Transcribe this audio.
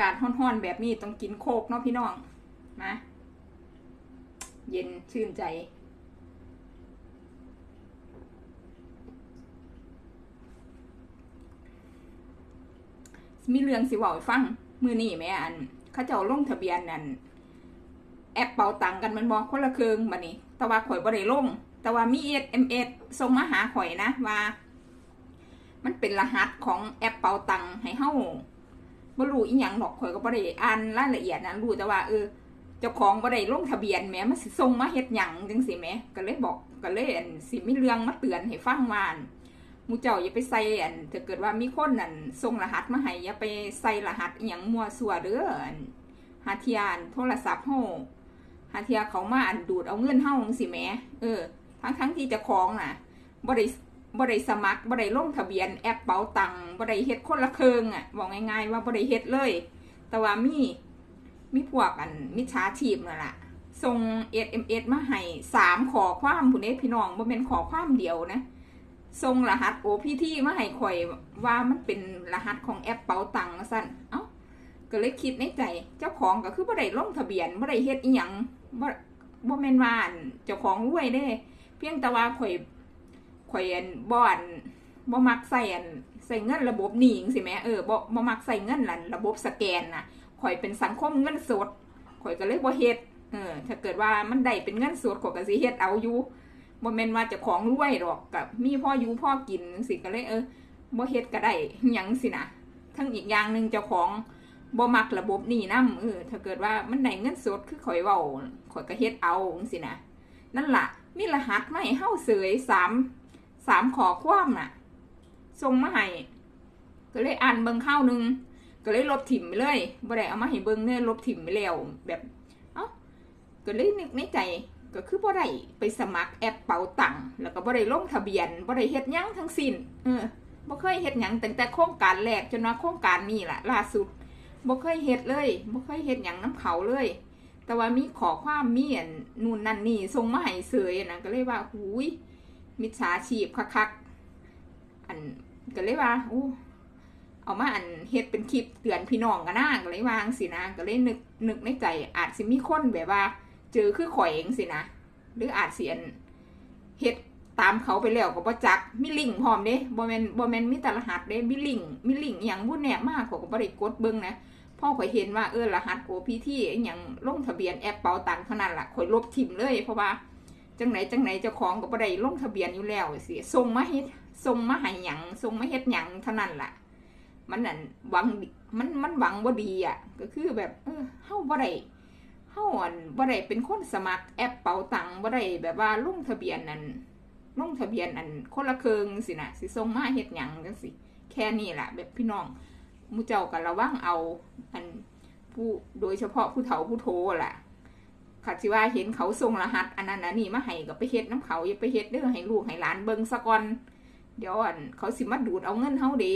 การห้อนๆแบบนี้ต้องกินโคกเนาะพี่น้องนะเย็นชื่นใจ มีเรื่องสิว่าฟัง มือนี่แม่อันเขาเจ้าลงทะเบียนนั่นแอปเป่าตังกันมันบอกคนละเครื่องบัดนี้ แต่ว่าข่อยบ่ได้ลง แต่ว่ามีเอสเอ็มเอสส่งมาหาข่อยนะว่า มันเป็นรหัสของแอปเป่าตังให้เฮา บ่รู้อีหยังดอกข่อยก็บ่ได้อ่านรายละเอียดนะรู้แต่ว่าเออเจ้าของบ่ได้ลงทะเบียนแหมมันสิส่งมาเฮ็ดหยังจังซี่แหมก็เลยบอกก็เลยอันสิมีเรื่องมาเตือนให้ฟังว่าอันหมู่เจ้าอย่าไปใส่อันถ้าเกิดว่ามีคนนั่นส่งรหัสมาให้อย่าไปใส่รหัสอีหยังมั่วซั่วเด้ออันหาเทียนโทรศัพท์เฮาหาเทียเขามาอันดูดเอาเงินเฮาจังซี่แหมเออทั้งทั้งๆที่เจ้าของน่ะบ่ได้ บ่ได้สมัครบ่ได้ลงทะเบียนแอปเป๋าตังบ่ได้เฮ็ดคนละเครืองอะบอกง่ายๆว่าบ่ได้เฮ็ดเลย แต่ว่ามีมีพวกอันมิจฉาชีพนั่นแหละส่ง SMS มเอสมาให้สามขอความผู้นี้พี่น้องบ่เป็นขอความเดียวนะส่งรหัส OPT มาให้ข่อยว่ามันเป็นรหัสของแอปเป๋าตังสั่นเอ้าก็เลยคิดในใจ เจ้าของก็คือบ่ได้ลงทะเบียนบ่ได้เฮ็ดอีหยังบ่บ่แม่นว่านเจ้าของรวยเด้ เพียงแต่ว่าข่อย ข่อยอันบ่อันบ่มักใส่อันใส่เงินระบบหนีงซี่แหมเออบ่บ่มักใส่เงินนั่นระบบสแกนน่ะข่อยเป็นสังคมเงินสดข่อยก็เลยบ่เฮ็ดเออ ถ้าเกิดว่ามันได้เป็นเงินสดข่อยก็สิเฮ็ดเอาอยู่บ่แม่นว่าจะของรวยดอกกับมีพ่ออยู่พ่อกินสิก็เลยเออบ่เฮ็ดก็ได้หยังสินะทั้งอีกอย่างหนึงเจ้าของบ่มักระบบนี้นำเออถ้าเกิดว่ามันได้เงินสดคือข่อยเว้าข่อยก็เฮ็ดเอาจังซี่นะนั่นล่ะมีรหัสมาให้เฮาเสยสาม สามขอความน่ะส่งมาให้ก็เลยอ่านเบิ่งข้าวนึง ก็เลยลบถิ่มไปเลยบ่ได้เอามาให้เบิ่งเนื้อลบถิ่มไปแล้วแบบเอ้าก็เลยนึกในใจก็คือบ่ได้ไปสมัครแอปเป๋าตังค์แล้วก็บ่ได้ลงทะเบียนบ่ได้เฮ็ดยังทั้งสิ้นเออบ่เคยเฮ็ดหยังตั้งแต่โครงการแรกจนว่าโครงการนี้ล่ะล่าสุดบ่เคยเฮ็ดเลยบ่เคยเฮ็ดหยังน้ำเขาเลย แต่ว่ามีขอความมีอันนู่นนั่นนี่ส่งมาให้เสยนะก็เลยว่าหูย มิจฉาชีพคักๆอันก็เลยว่าโอ้เอามาอันเฮ็ดเป็นคลิปเตือนพี่น้องกันนะก็เลยวางสินะก็เลยนึกนึกในใจ อาจสิมีคนแบบว่า เจอคือข่อยเองสินะหรืออาจเสียนเฮ็ดตามเขาไปแล้วก็บ่จักมีลิงพร้อมเด้บ่แม่นบ่แม่นมีแต่รหัสเด้มีลิงมีลิงอหยังวุ่นแนบมากข่อก็บ่ได้กดเบิ่งนะพ่อข่อยเห็นว่าเออรหัส OPT อหยังลงทะเบียนแอปเป๋าตังค์เท่านั้นล่ะข่อยลบทิมเลยเพราะว่า จังไหนจังไหนเจ้าของก็บ่ได้ลงทะเบียนอยู่แล้วสิส่งมาเฮ็ดส่งมาให้หยังส่งมาเฮ็ดหยังเท่านั้นล่ะ มันนั่นหวังมันมันหวังบ่ดีอะ ก็คือแบบ เออเฮาบ่ได้เฮาอันบ่ได้เป็นคนสมัครแอปเป๋าตังค์บ่ได้แบบว่าลงทะเบียนนั่นลงทะเบียนอันคนละเครื่องสินะสิส่งมาเฮ็ดหยังจังสิแค่นี้ล่ะ แบบพี่น้องมูเจ้าก็ระวังเอา อันผู้โดยเฉพาะผู้เฒ่าผู้โทล่ะ ขัดสิว่าเห็นเขาทรงรหัส อันนั้นนี่มาให้กับไปเฮ็ดน้ำเขาอย่าไปเฮ็ดเด้อให้ลูกให้หลานเบิ่งซะก่อนเดี๋ยวอันเขาสิมาดูดเอาเงินเฮาเด้